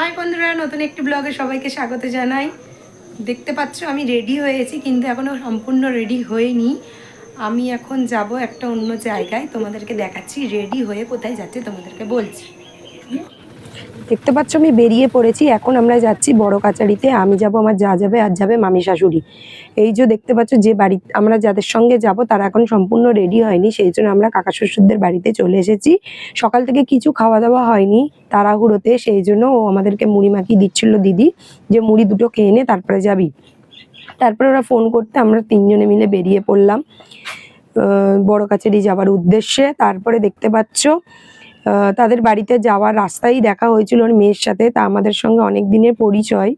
High বন্ধুরা, নতুন একটি ব্লগে সবাইকে স্বাগত জানাই। দেখতে পাচ্ছ, আমি রেডি হয়েছি, কিন্তু এখনও সম্পূর্ণ রেডি হইনি আমি এখন যাব একটা অন্য জায়গায়, তোমাদেরকে দেখাচ্ছি রেডি হয়ে কোথায় যাচ্ছে তোমাদেরকে বলছি। দেখতে পাচ্ছ, আমি বেরিয়ে পড়েছি। এখন আমরা যাচ্ছি বড় কাচারিতে। আমি যাব, আমার যা যাবে, আর যাবে মামি শাশুড়ি। এই যে দেখতে পাচ্ছ, যে বাড়ি, আমরা যাদের সঙ্গে যাব, তারা এখন সম্পূর্ণ রেডি হয়নি। সেই জন্য আমরা কাকা শ্বশুরদের বাড়িতে চলে এসেছি। সকাল থেকে কিছু খাওয়া দাওয়া হয়নি তাড়াহুড়োতে। সেই জন্য ও আমাদেরকে মুড়ি মাখি দিচ্ছিল দিদি, যে মুড়ি দুটো খেয়ে নে, তারপরে যাবি। তারপরে ওরা ফোন করতে আমরা তিনজনে মিলে বেরিয়ে পড়লাম। বড় কাছারি যাওয়ার উদ্দেশ্যে। তারপরে দেখতে পাচ্ছ তাদের বাড়িতে যাওয়ার রাস্তায় দেখা হয়েছিল ওর মেয়ের সাথে, তা আমাদের সঙ্গে অনেক দিনের পরিচয়।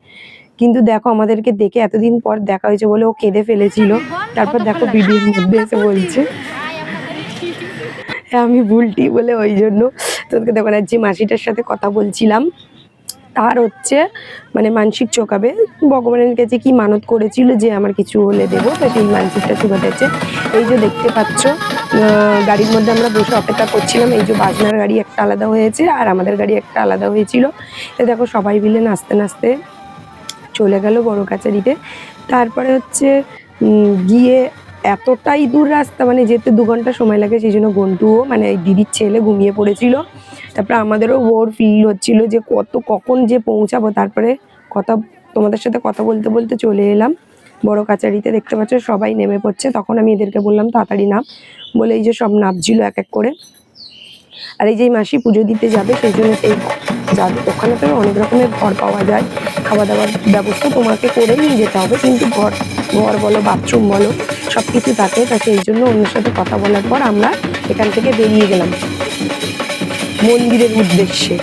কিন্তু দেখো আমাদেরকে দেখে এতদিন পর দেখা হয়েছে বলে ও কেঁদে ফেলেছিল। তারপর দেখো ভিডিওর মধ্যে এসে বলছে। হ্যাঁ আমি ভুলটি বলে ওই জন্য তোদেরকে দেখো যে মাসিটার সাথে কথা বলছিলাম। তার হচ্ছে মানে মানসিক চোকাবে। ভগবানের কাছে কি মানত করেছিল যে আমার কিছু হলে দেবো তো সেই মানসিকটা চুকাতেছে এই যে দেখতে পাচ্ছ গাড়ির মধ্যে আমরা বসে অপেক্ষা করছিলাম। এই যে বাজনার গাড়ি একটা আলাদা হয়েছে আর আমাদের গাড়ি একটা আলাদা হয়েছিল। তো দেখো সবাই মিলে নাচতে নাচতে চলে গেল বড় কাচারিতে তারপরে হচ্ছে গিয়ে এতটাই দূর রাস্তা মানে যেতে দু ঘণ্টা সময় লাগে, সেই জন্য গন্টুও মানে দিদির ছেলে ঘুমিয়ে পড়েছিল। তারপরে আমাদেরও ওর ফিল হচ্ছিল যে কত, কখন যে পৌঁছাবো। তারপরে কথা, তোমাদের সাথে কথা বলতে বলতে চলে এলাম। বড় কাচারিতে দেখতে পাচ্ছ, সবাই নেমে পড়ছে। তখন আমি এদেরকে বললাম, তাড়াতাড়ি নাম। বলে এই যে সব নামছিল এক এক করে। আর এই যে মাসি পুজো দিতে যাবে, সেই জন্য সেই যাবে। ওখানে তো অনেক রকমের ঘর পাওয়া যায়। খাওয়া দাওয়ার ব্যবস্থা তোমাকে করে নিয়ে যেতে হবে। কিন্তু ঘর ঘর বলো, বাথরুম বলো সব কিছু থাকে। তা সেই জন্য অন্যের সাথে কথা বলার পর আমরা এখান থেকে বেরিয়ে গেলাম। মন্দিরের উদ্দেশ্যে।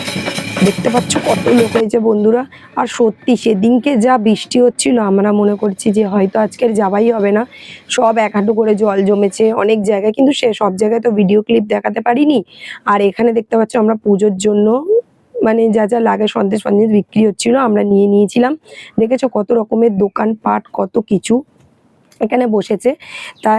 দেখতে পাচ্ছ কত লোক হয়েছে বন্ধুরা। আর সত্যি সেদিনকে যা বৃষ্টি হচ্ছিল, আমরা মনে করছি যে হয়তো আজকের যাওয়াই হবে না। সব এক হাঁটু করে জল জমেছে অনেক জায়গায়, কিন্তু সে সব জায়গায় তো ভিডিও ক্লিপ দেখাতে পারিনি। আর এখানে দেখতে পাচ্ছ আমরা পুজোর জন্য মানে যা যা লাগে সন্দেশ সন্দেশ বিক্রি হচ্ছিল, আমরা নিয়ে নিয়েছিলাম। দেখেছ কত রকমের দোকান পাট কত কিছু এখানে বসেছে। তা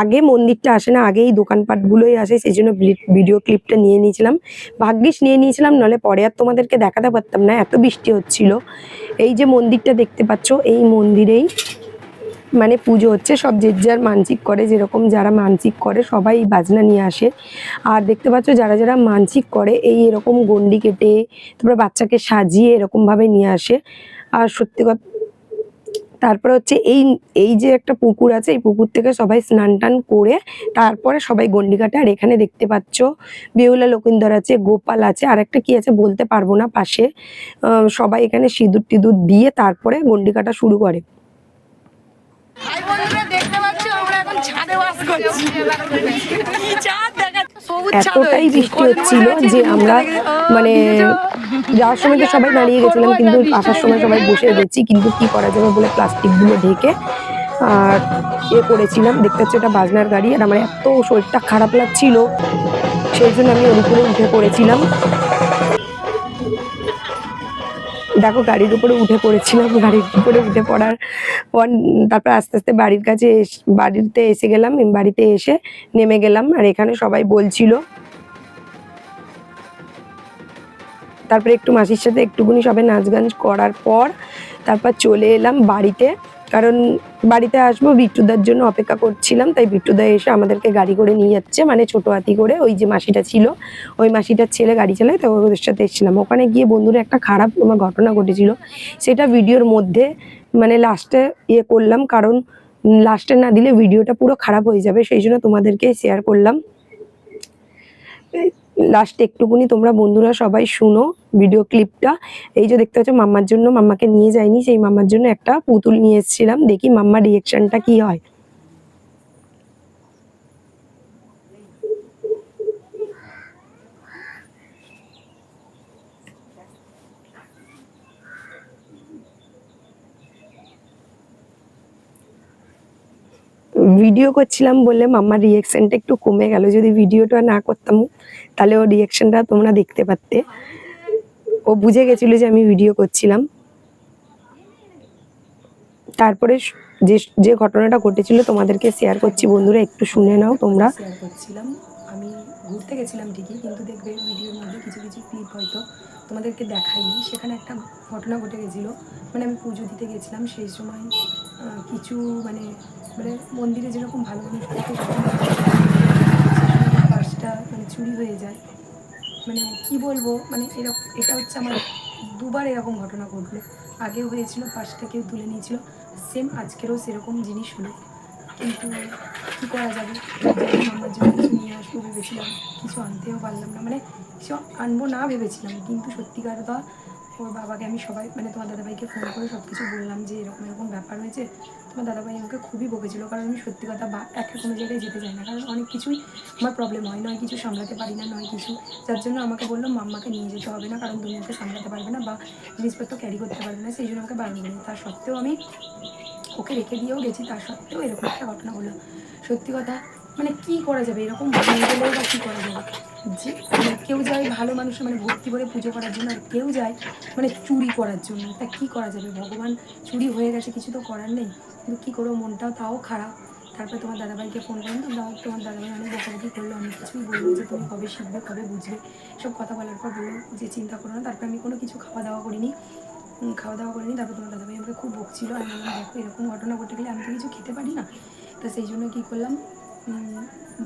আগে মন্দিরটা আসে না আগে এই দোকানপাটগুলোই আসে সেই জন্য ভিডিও ক্লিপটা নিয়ে নিয়েছিলাম। ভাগ্যিস নিয়ে নিয়েছিলাম নাহলে পরে আর তোমাদেরকে দেখাতে পারতাম না, এত বৃষ্টি হচ্ছিল। এই যে মন্দিরটা দেখতে পাচ্ছ, এই মন্দিরেই মানে পুজো হচ্ছে, সব যে যার মানসিক করে, যেরকম যারা মানসিক করে, সবাই বাজনা নিয়ে আসে। আর দেখতে পাচ্ছ, যারা যারা মানসিক করে, এই এরকম গন্ডি কেটে, তারপরে বাচ্চাকে সাজিয়ে এরকমভাবে নিয়ে আসে। আর সত্যি কথা তারপরে হচ্ছে এই এই যে একটা পুকুর আছে, এই পুকুর থেকে সবাই স্নান টান করে তারপরে সবাই গন্ডি কাটে আর এখানে দেখতে পাচ্ছ বেহুলা লোকিন্দর আছে, গোপাল আছে, আর একটা কি আছে বলতে পারব না পাশে। সবাই এখানে সিঁদুর টিঁদুর দিয়ে তারপরে গন্ডি কাটা শুরু করে। এতটাই। বৃষ্টি হচ্ছিল যে আমরা মানে যাওয়ার সময় তো সবাই দাঁড়িয়ে গেছিলাম, কিন্তু আসার সময় সবাই বসে গেছি কিন্তু কি করা যাবে বলে প্লাস্টিকগুলো ঢেকে আর এ করেছিলাম দেখতে হচ্ছে এটা বাজনার গাড়ি, আর আমার এত শরীরটা খারাপ লাগছিল, সেই জন্য আমি ওর উপরে উঠে পড়েছিলাম দেখো গাড়ির উপরে উঠে পড়েছিলাম, গাড়ির উপরে উঠে পড়ার পর তারপর আস্তে আস্তে বাড়ির কাছে বাড়িতে এসে গেলাম বাড়িতে এসে নেমে গেলাম আর এখানে সবাই বলছিল। তারপরে একটু মাসির সাথে একটুকুনি সবাই নাচ গান করার পর তারপর চলে এলাম বাড়িতে। কারণ বাড়িতে আসব, বিট্টুদার জন্য অপেক্ষা করছিলাম, তাই বিট্টুদা এসে আমাদেরকে গাড়ি করে নিয়ে যাচ্ছে মানে ছোট হাতি করে, ওই যে মাসিটা ছিল, ওই মাসিটার ছেলে গাড়ি চালায় তো ওদের সাথে এসেছিলাম। ওখানে গিয়ে বন্ধুরা একটা খারাপ আমার ঘটনা ঘটেছিল, সেটা ভিডিওর মধ্যে মানে লাস্টে ইয়ে করলাম, কারণ লাস্টে না দিলে ভিডিওটা পুরো খারাপ হয়ে যাবে, সেই জন্য তোমাদেরকে শেয়ার করলাম। লাস্টে একটুকুনি তোমরা বন্ধুরা সবাই শুনো ভিডিও ক্লিপটা এই যে দেখতে পাচ্ছ মাম্মার জন্য, মাম্মাকে নিয়ে যায়নি সেই মাম্মার জন্য একটা পুতুল নিয়ে এসেছিলাম। দেখি মাম্মার রিয়েকশনটা কি হয়। ভিডিও করছিলাম বলে মাম্মার রিয়েকশনটা একটু কমে গেল। যদি ভিডিওটা না করতাম, তাহলে ও রিয়েকশনটা তোমরা দেখতে পারতে। ও বুঝে গেছিল যে আমি ভিডিও করছিলাম। তারপরে যে যে ঘটনাটা ঘটেছিল তোমাদেরকে শেয়ার করছি। বন্ধুরা, একটু শুনে নাও তোমরা। আমি ঘুরতে গেছিলাম ঠিকই, কিন্তু দেখবে ভিডিওর মধ্যে কিছু কিছু ক্লিপ হয়তো তোমাদেরকে দেখাইনি। সেখানে একটা ঘটনা ঘটে গেছিল। মানে আমি পুজো দিতে গেছিলাম সেই সময় কিছু মানে মানে মন্দিরে যেরকম ভালো মানুষ পার্সটা মানে চুরি হয়ে যায়। মানে কি বলব মানে এরকম এটা হচ্ছে আমার দুবার এরকম ঘটনা ঘটলো। আগেও হয়েছিল, পার্সটা কেউ তুলে নিয়েছিল। সেম আজকেরও সেরকম জিনিস হলো। কিন্তু কি করা যাবে? আমার জন্য কিছু নিয়ে আসব, ভেবেছিলাম, কিছু আনতেও পারলাম না। মানে কিছু আনব না ভেবেছিলাম, কিন্তু সত্যিকার কথা ওর বাবাকে আমি সবাই মানে তোমার দাদাভাইকে ফোন করে সব কিছু বললাম যে এরকম এরকম ব্যাপার হয়েছে। তোমার দাদাভাই আমাকে খুবই বকেছিল, কারণ আমি সত্যি কথা বা একা কোনো জায়গায় যেতে চাই না। কারণ অনেক কিছুই আমার প্রবলেম হয়, নয় কিছু সামলাতে পারি না, নয় কিছু। যার জন্য আমাকে বলল, মাম্মাকে নিয়ে যেতে হবে না, কারণ তুমি ওকে সামলাতে পারবে না বা জিনিসপত্র ক্যারি করতে পারবে না। সেই জন্য আমাকে বারণ করল। তার সত্ত্বেও আমি ওকে রেখে দিয়েও গেছি, তার সত্ত্বেও এরকম একটা ঘটনা হলো। সত্যি কথা মানে কি করা যাবে? এরকম গেলেও বা কী করা যাবে? যে মানে কেউ যায় ভালো মানুষের মানে ভক্তি করে পুজো করার জন্য, আর কেউ যায় মানে চুরি করার জন্য। তা কী করা যাবে? ভগবান চুরি হয়ে গেছে, কিছু তো করার নেই। কিন্তু কী করব? মনটাও তাও খারাপ। তারপর তোমার দাদাভাইকে ফোন করলাম, তো দাদা তোমার দাদাভাই অনেক বকাবকি করল, অনেক কিছুই বলল যে তুমি কবে শিখবে, কবে বুঝবে? সব কথা বলার পর বলল যে, চিন্তা করো না, তারপরে আমি কোনো কিছু খাওয়া দাওয়া করিনি। খাওয়া দাওয়া করিনি তারপর তোমার দাদাভাই আমাকে খুব বকছিল, আমি বললাম, দেখো, এরকম ঘটনা ঘটে গেলে আমি তো কিছু খেতে পারি না। তো সেই জন্য কী করলাম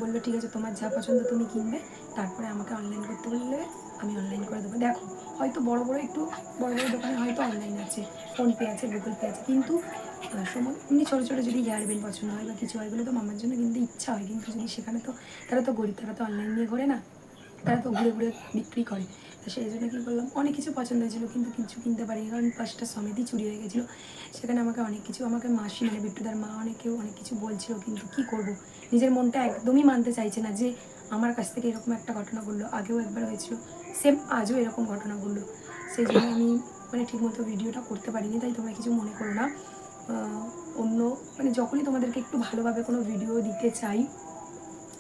বলল, ঠিক আছে, তোমার যা পছন্দ তুমি কিনবে, তারপরে আমাকে অনলাইন করতে বললে, আমি অনলাইন করে দেবো। দেখো, হয়তো বড় বড় একটু, বড় বড় দোকানে হয়তো অনলাইন আছে ফোনপে আছে গুগল পে আছে, কিন্তু সময়, এমনি ছোটো ছোটো যদি হেয়ারবেন পছন্দ হয় বা কিছু হয়, এগুলো তো মামার জন্য কিনতে ইচ্ছা হয়, কিন্তু যদি সেখানে তো, তারা তো গরিব, তারা তো অনলাইন নিয়ে ঘোরে না। তারা তো ঘুরে ঘুরে বিক্রি করে। তো সেই জন্য কী করলাম অনেক কিছু পছন্দ হয়েছিল কিন্তু কিছু কিনতে পারিনি। কারণ পাঁচটা সমেতই চুরি হয়ে গেছিল। সেখানে আমাকে অনেক কিছু, আমাকে মাসি মানে বিট্টুদার মা অনেকেও অনেক কিছু বলছিল কিন্তু কি করব? নিজের মনটা একদমই মানতে চাইছে না যে আমার কাছ থেকে এরকম একটা ঘটনা ঘটলো। আগেও একবার হয়েছিল সেম আজও এরকম ঘটনা ঘটলো। সেই জন্য আমি মানে ঠিকমতো ভিডিওটা করতে পারিনি, তাই তোমরা কিছু মনে করো না। অন্য মানে যখনই তোমাদেরকে একটু ভালোভাবে কোনো ভিডিও দিতে চাই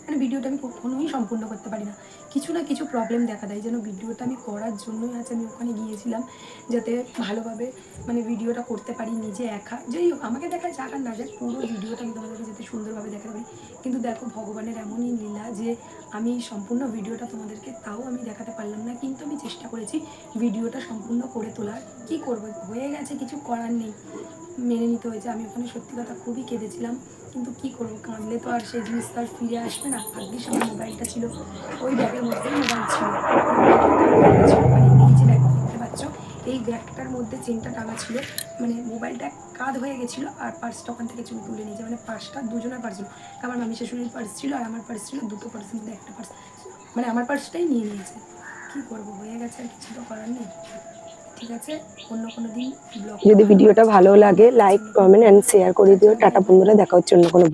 মানে ভিডিওটা আমি কখনোই সম্পূর্ণ করতে পারি না। কিছু না কিছু প্রবলেম দেখা দেয়। যেন ভিডিওটা আমি করার জন্যই আজ আমি ওখানে গিয়েছিলাম, যাতে ভালোভাবে মানে ভিডিওটা করতে পারি নিজে একা। যাই হোক, আমাকে দেখা যাক আর না যাক পুরো ভিডিওটা আমি তোমাদেরকে যাতে সুন্দরভাবে দেখাতে পারি। কিন্তু দেখো, ভগবানের এমনই লীলা যে আমি সম্পূর্ণ ভিডিওটা তোমাদেরকে তাও আমি দেখাতে পারলাম না। কিন্তু আমি চেষ্টা করেছি ভিডিওটা সম্পূর্ণ করে তোলার। কি করব? হয়ে গেছে, কিছু করার নেই। মেনে নিতে হয়েছে। আমি ওখানে সত্যি কথা খুবই কেঁদেছিলাম। কিন্তু কি করব? কাঁদলে তো আর সেই জিনিস তো আর ফিরে আসবে না। ভাগ্যিস আমার মোবাইলটা ছিল ওই ব্যাগের মধ্যেই মোবাইল ছিল। মানে এই ব্যাগ দেখতে পাচ্ছ? এই ব্যাগটার মধ্যে চেনটা টাঙা ছিল। মানে মোবাইলটা কাঁধ হয়ে গেছিল আর পার্সটা ওখান থেকে চুরি তুলে নিয়েছে। মানে পার্সটা দুজনের পার্স ছিল। আমার মামি শাশুড়ির পার্স ছিল আর আমার পার্স ছিল, দুটো পার্সের মধ্যে একটা পার্স। মানে আমার পার্সটাই নিয়ে নিয়েছে। কি করব? হয়ে গেছে আর কিছু তো করার নেই। ঠিক আছে? অন্য কোনো দিন যদি ভিডিওটা ভালো লাগে লাইক কমেন্ট অ্যান্ড শেয়ার করে দিও। টাটা বন্ধুরা দেখা হচ্ছে অন্য কোনো